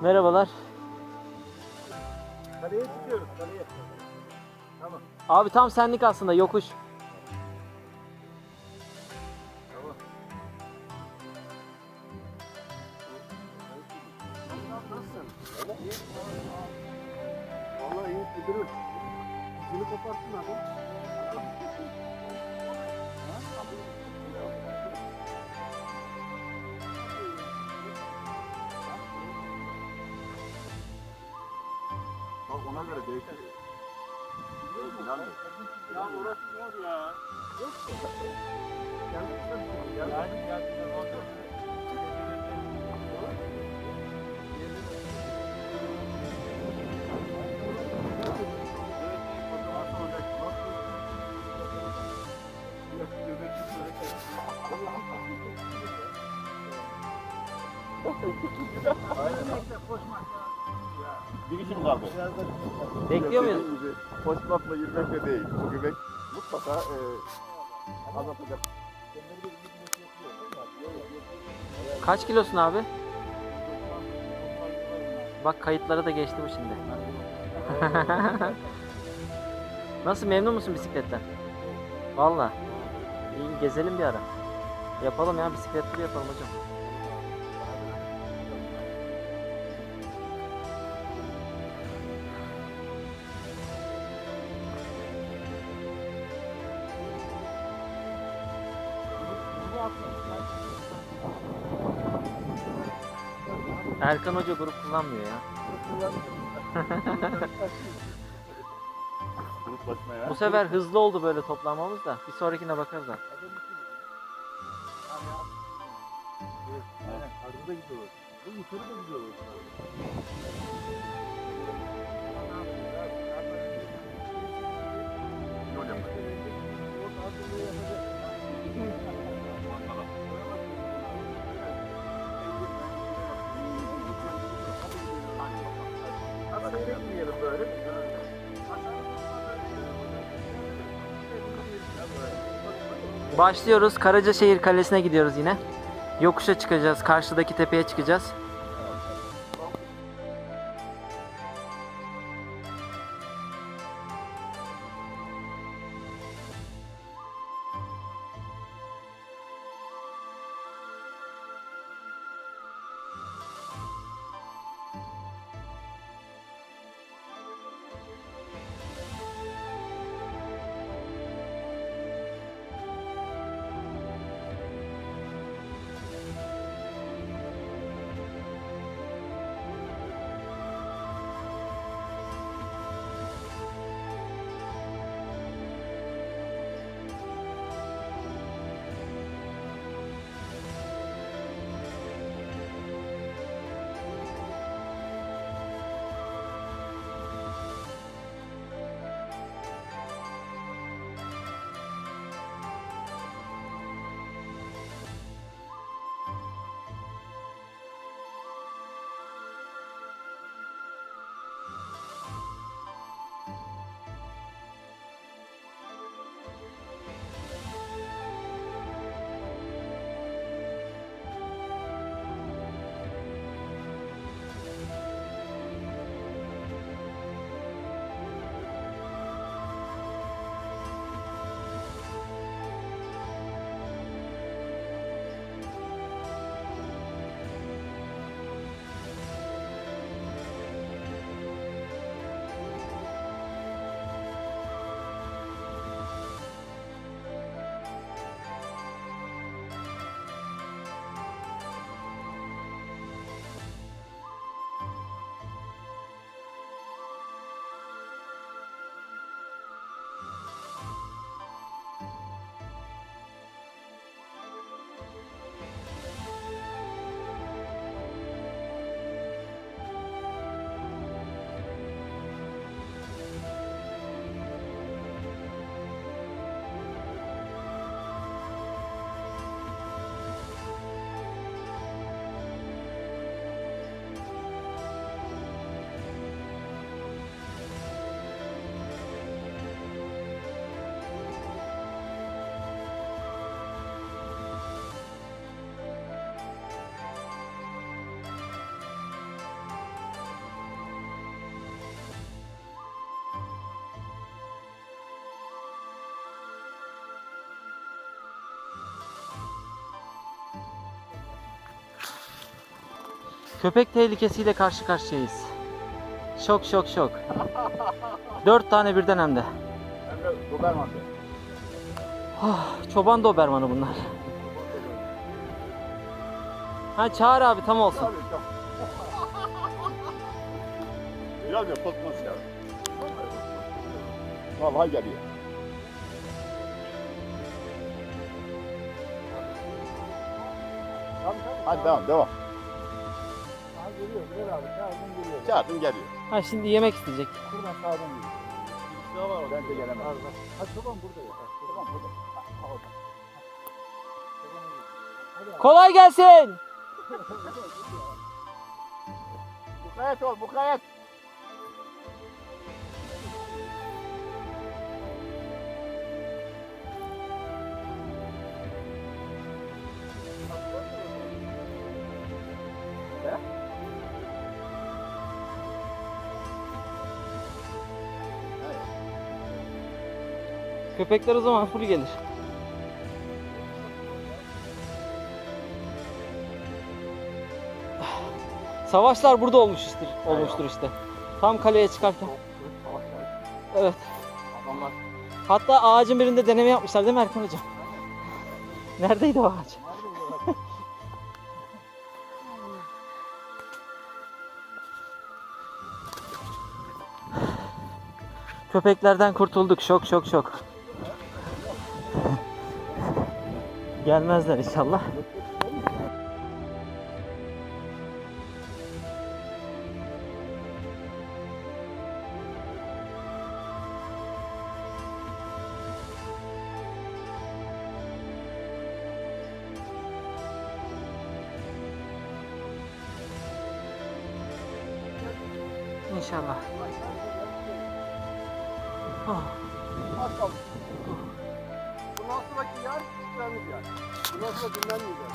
Merhabalar. Kaleye çıkıyoruz kaleye. Tamam. Abi tam senlik aslında yokuş. Bir kişi mi kaldı? Bekliyor muyuz? Koşmakla yürümekle değil. Bu göbek mutlaka e, azaltacak. Kaç kilosun abi? Bak kayıtlara da geçti bu şimdi. Nasıl memnun musun bisikletten? Valla. İyi gezelim bir ara. Yapalım ya bisiklet turu yapalım hocam. Erkan Hoca grup kullanmıyor ya. Gruplaşma ya. Bu sefer hızlı oldu böyle toplanmamız da. Bir sonrakine bakarız artık. Arada gidiyor. Bu yukarı da gidiyor. Başlıyoruz. Karacaşehir Kalesi'ne gidiyoruz yine. Yokuşa çıkacağız. Karşıdaki tepeye çıkacağız. Köpek tehlikesiyle karşı karşıyayız. Şok şok şok. Dört tane birden hem de. Hem de Doberman. Ah, çoban dobermanı bunlar. Ha çağır abi tam olsun. Abi. Biraz ya tutmaz ya. Vallahi geliyor. Hadi devam devam. Geliyor, geliyor abi. Sağdan geliyor. Çağırdın geliyor. Ha şimdi yemek isteyecek. Buradan sağdan geliyor. Daha var Ben de gelemem. Az bak. Ha çoban burada ya. Çoban burada. Ha orada. Kolay gelsin. Mukayyet ol mukayyet. Köpekler o zaman full gelir. Savaşlar burada olmuştur, olmuştur işte. Tam kaleye çıkarken. Evet. Adamlar Hatta ağacın birinde deneme yapmışlar değil mi Erkan hocam? Neredeydi o ağaç? Köpeklerden kurtulduk. Şok şok şok. Gelmezler inşallah. İnşallah. Oh. Bundan sonraki yer dinlenmiş yer. Bundan sonra dinlenmeyeceğiz.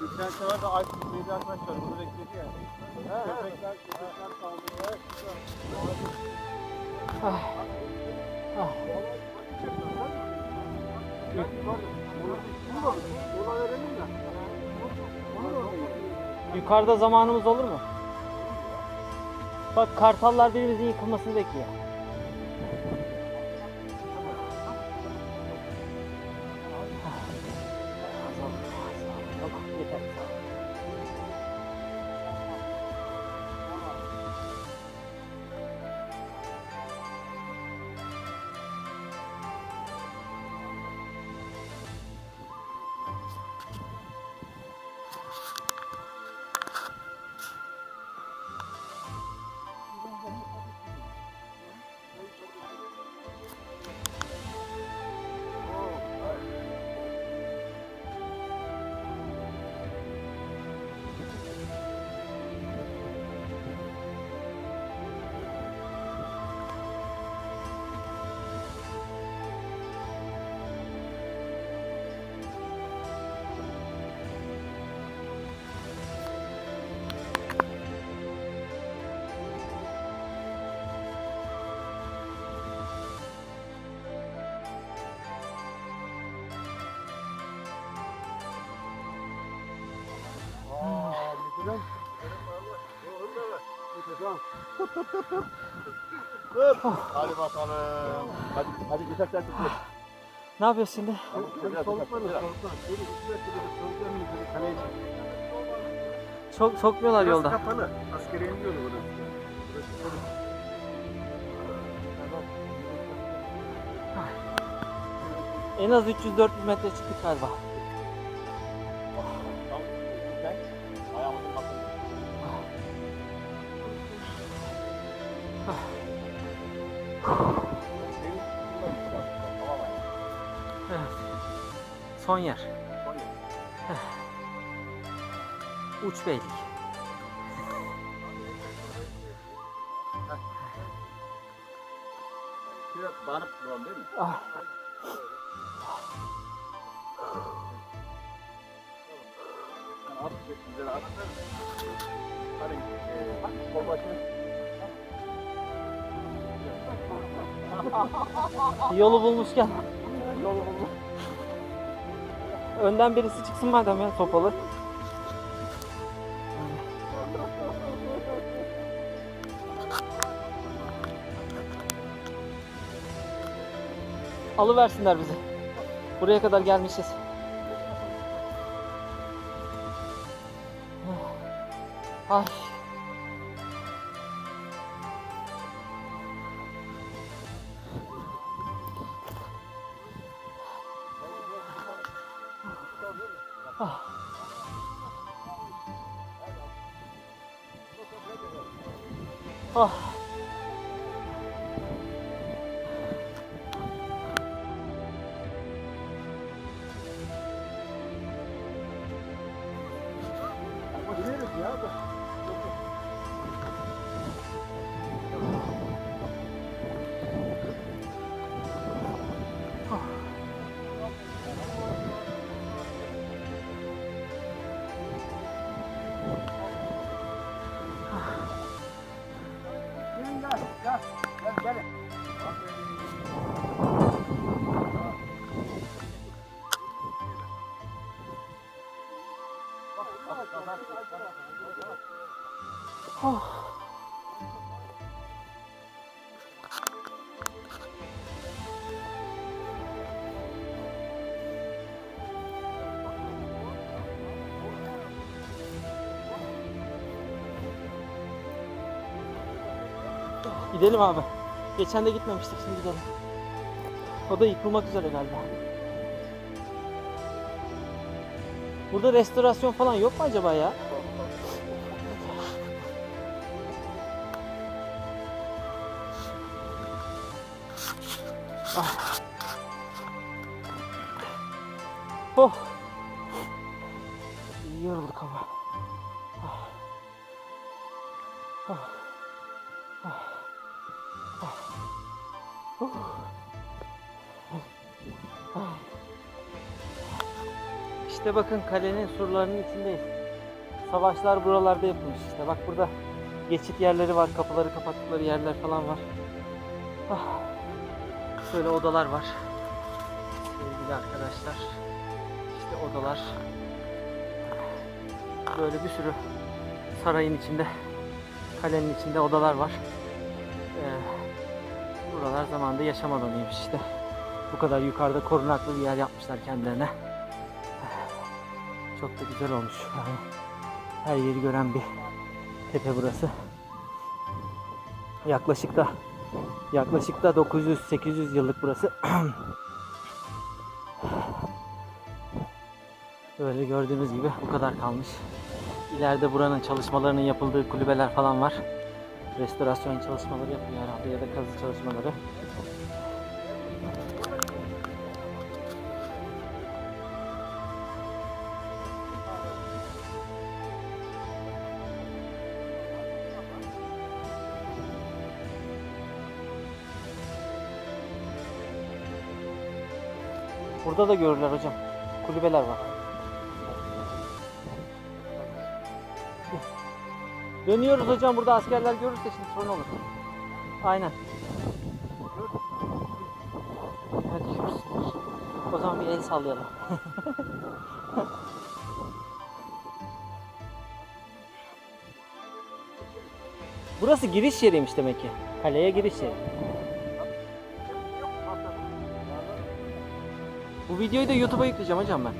Geçen sefer de Aykut Bey'de arkadaşlar bunu bekledi ya. Köpekler, köpekler saldırıyor. Ah. Ah. Buna verelim ya. Yukarıda zamanımız olur mu? Bak kartallar birimizin yıkılmasını bekliyor. Hadi bakalım. Hadi hadi güzel sen tut. Ne yapıyorsun şimdi? Çok sokmuyorlar Burası yolda. kapalı. Askeriyenin yolu burası. Burası soluk. En az 300-400 metre çıktık galiba. Son yer. Uç beylik. Biraz bağırıp duralım değil mi? Ah. Yolu bulmuşken Bulmuş. önden birisi çıksın madem ya sopalı. Alıversinler bizi. Buraya kadar gelmişiz. Ay. Gelin gel, gel, gel, Gidelim abi. Geçen de gitmemiştik şimdi gidelim. O da yıkılmak üzere galiba. Burada restorasyon falan yok mu acaba ya? Ah. Oh. Yorulduk ama. İşte bakın kalenin surlarının içindeyiz. Savaşlar buralarda yapılmış işte. Bak burada geçit yerleri var, kapıları kapattıkları yerler falan var. Ah. Şöyle odalar var. Sevgili arkadaşlar. İşte odalar. Böyle bir sürü sarayın içinde, kalenin içinde odalar var. Ee, buralar zamanında yaşam alanıymış işte. Bu kadar yukarıda korunaklı bir yer yapmışlar kendilerine. Çok da güzel olmuş. Yani her yeri gören bir tepe burası. Yaklaşık da yaklaşık da 900-800 yıllık burası. Böyle gördüğünüz gibi bu kadar kalmış. İleride buranın çalışmalarının yapıldığı kulübeler falan var. Restorasyon çalışmaları yapıyor herhalde ya da kazı çalışmaları. Burada da görürler hocam. Kulübeler var. Dönüyoruz hocam burada askerler görürse şimdi sorun olur. Aynen. Hadi görürsünüz. O zaman bir el sallayalım. Burası giriş yeriymiş demek ki. Kaleye giriş yeri. Videoyu da YouTube'a yükleyeceğim hocam ben.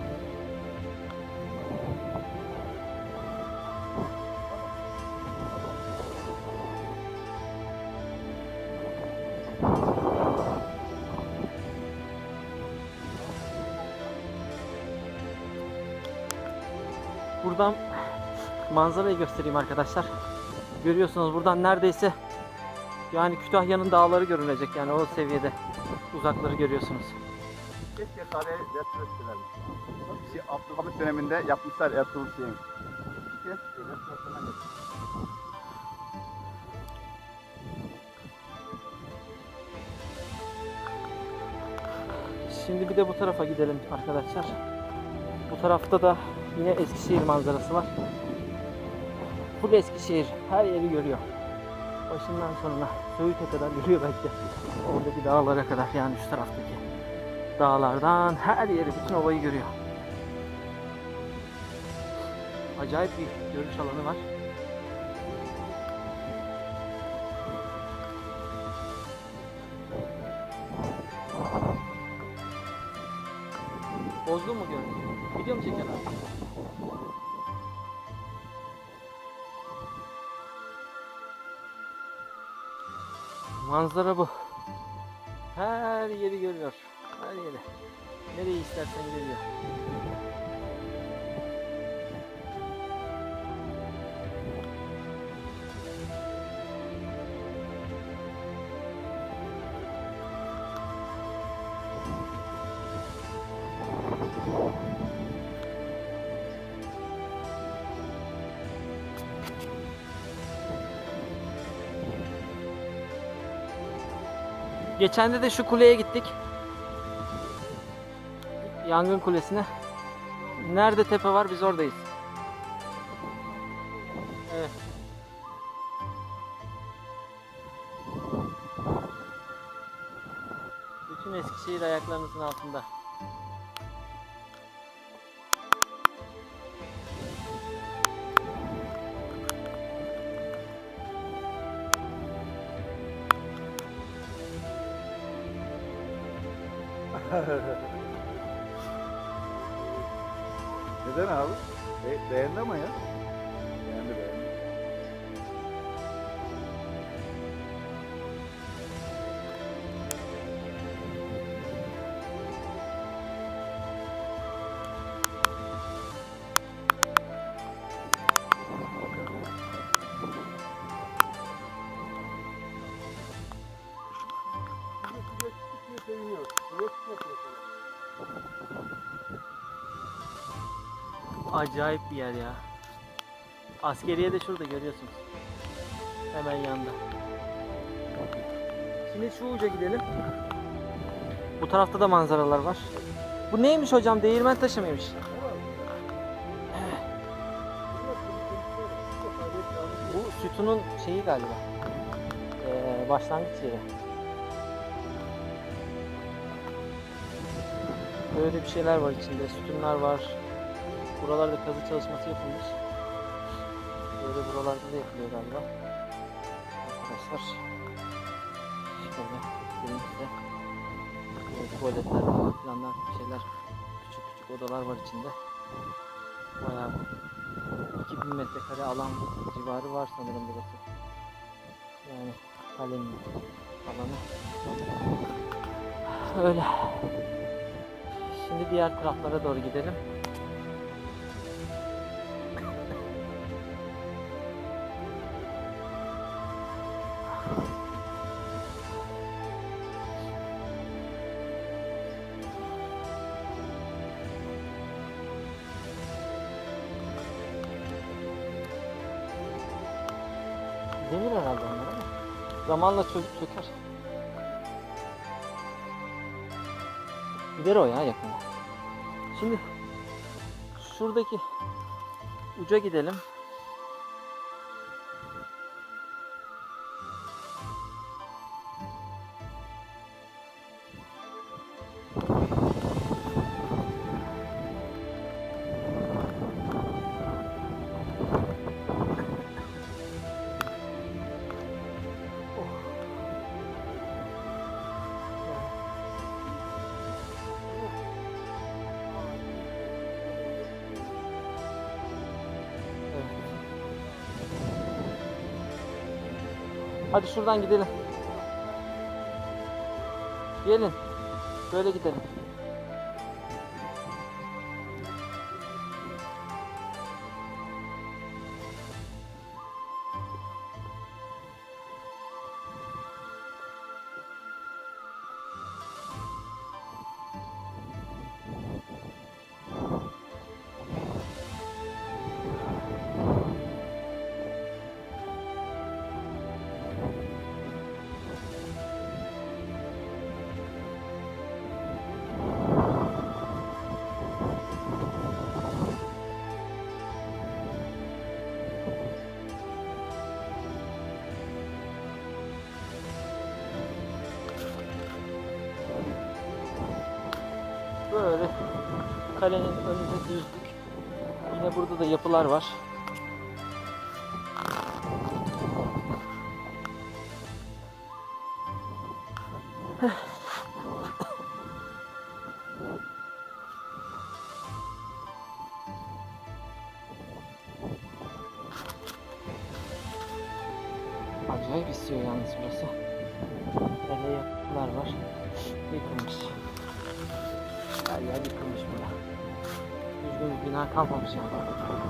Buradan manzarayı göstereyim arkadaşlar. Görüyorsunuz buradan neredeyse yani Kütahya'nın dağları görünecek yani o seviyede uzakları görüyorsunuz. Keşke sarayı restore etselermiş. Şey, Abdülhamit döneminde yapmışlar Ertuğrul. Keşke geçsin. Şimdi bir de bu tarafa gidelim arkadaşlar. Bu tarafta da yine Eskişehir manzarası var. Full Eskişehir. Her yeri görüyor. başından sonuna Söğüt'e kadar görüyor belki. Oradaki dağlara kadar yani şu taraftaki dağlardan her yeri bütün ovayı görüyor. Acayip bir görüş alanı var. Bozdun mu görüntüyü? Video mu çekiyorsun abi? Manzara bu. Her yeri görüyor. Her yeri. Nereyi istersen görüyor. Geçen de de şu kuleye gittik. Yangın kulesine. Nerede tepe var biz oradayız. Evet. Bütün Eskişehir ayaklarınızın altında. Neden abi? Be beğendi ama ya. Acayip bir yer ya. Askeriye de şurada görüyorsunuz. Hemen yanında. Şimdi şu uca gidelim. Bu tarafta da manzaralar var. Bu neymiş hocam? Değirmen taşı mıymış? Bu sütunun şeyi galiba. Ee, başlangıç yeri. Böyle bir şeyler var içinde. Sütunlar var. Buralarda kazı çalışması yapılmış. Böyle buralarda da yapılıyor galiba. Arkadaşlar. Şöyle göstereyim size. Tuvaletler falan şeyler. Küçük küçük odalar var içinde. Bayağı 2000 metrekare alan civarı var sanırım burası. Yani kalenin alanı. Öyle. Şimdi diğer taraflara doğru gidelim. Zamanla çocuk çöker. Gider o ya yakında. Şimdi şuradaki uca gidelim. Hadi şuradan gidelim. Gelin. Böyle gidelim. Kalenin önünde düzdük. Yine burada da yapılar var. Acayip 那靠风不？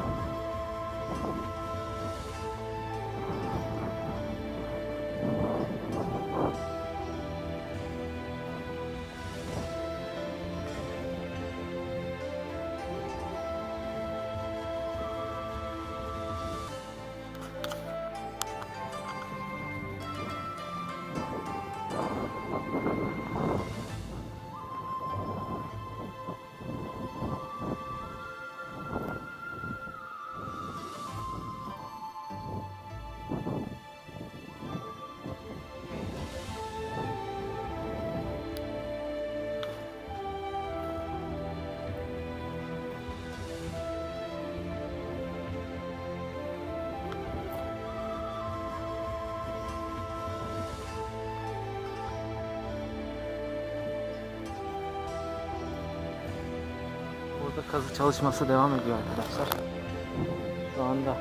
Kazı çalışması devam ediyor arkadaşlar. Şu anda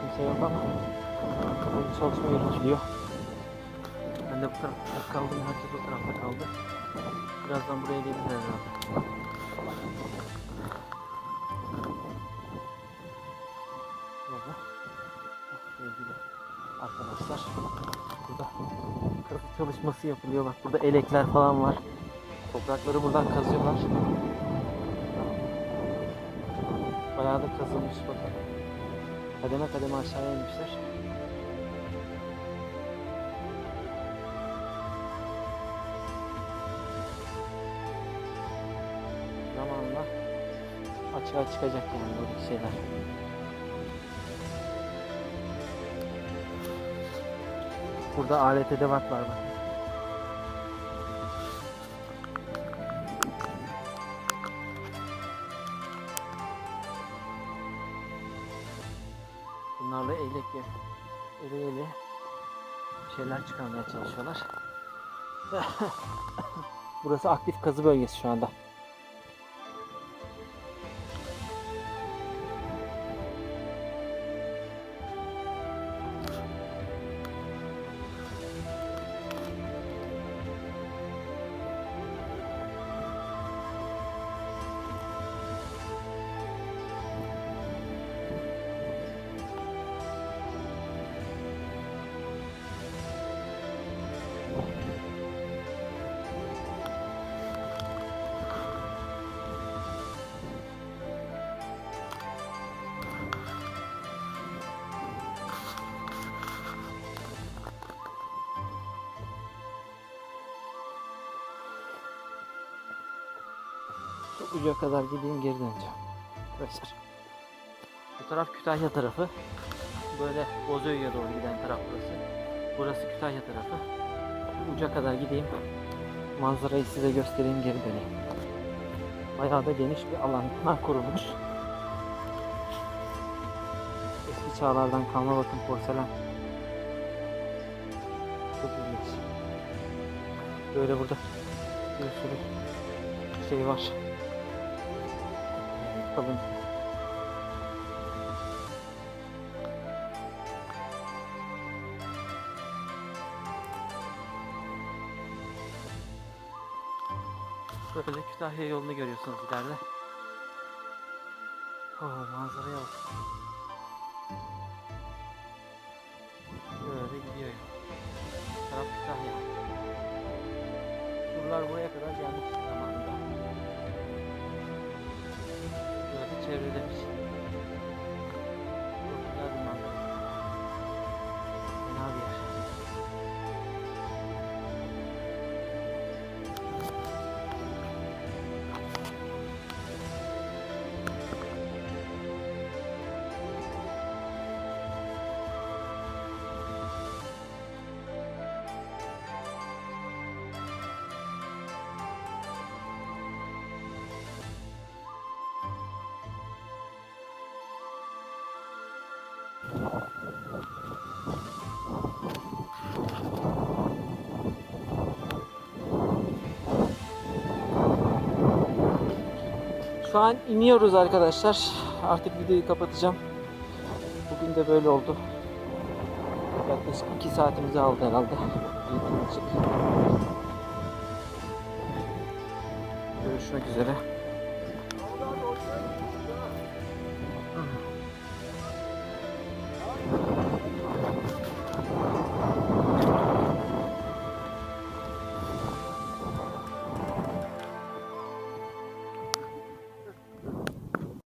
kimse yok ama burada çalışma yürütülüyor. Ben de bu tarafta kaldım. Herkes o tarafta kaldı. Birazdan buraya gelirler herhalde. Arkadaşlar burada kazı çalışması yapılıyor. Bak burada elekler falan var. Toprakları buradan kazıyorlar. Bayağı da kazılmış bakın. Kademe kademe aşağıya inmişler. Zamanla açığa çıkacak yani buradaki şeyler. Burada alet edevat var Bunlarla eylek ya. Ele ele bir şeyler çıkarmaya çalışıyorlar. Burası aktif kazı bölgesi şu anda. Uca kadar gideyim geri döneceğim. Arkadaşlar. Bu taraf Kütahya tarafı. Böyle Bozüyük'e doğru giden taraf burası. Burası Kütahya tarafı. Uca kadar gideyim. Manzarayı size göstereyim geri döneyim. Bayağı da geniş bir alandan kurulmuş. Eski çağlardan kalma bakın porselen. Çok ilginç. Böyle burada bir sürü şey var. Kalın. Böyle Kütahya yolunu görüyorsunuz ileride. Oh, manzaraya bak. Böyle gidiyor Taraf Kütahya. Surlar buraya kadar gelmiş Böyle Şu an iniyoruz arkadaşlar. Artık videoyu kapatacağım. Bugün de böyle oldu. Yaklaşık 2 saatimizi aldı herhalde. Görüşmek üzere.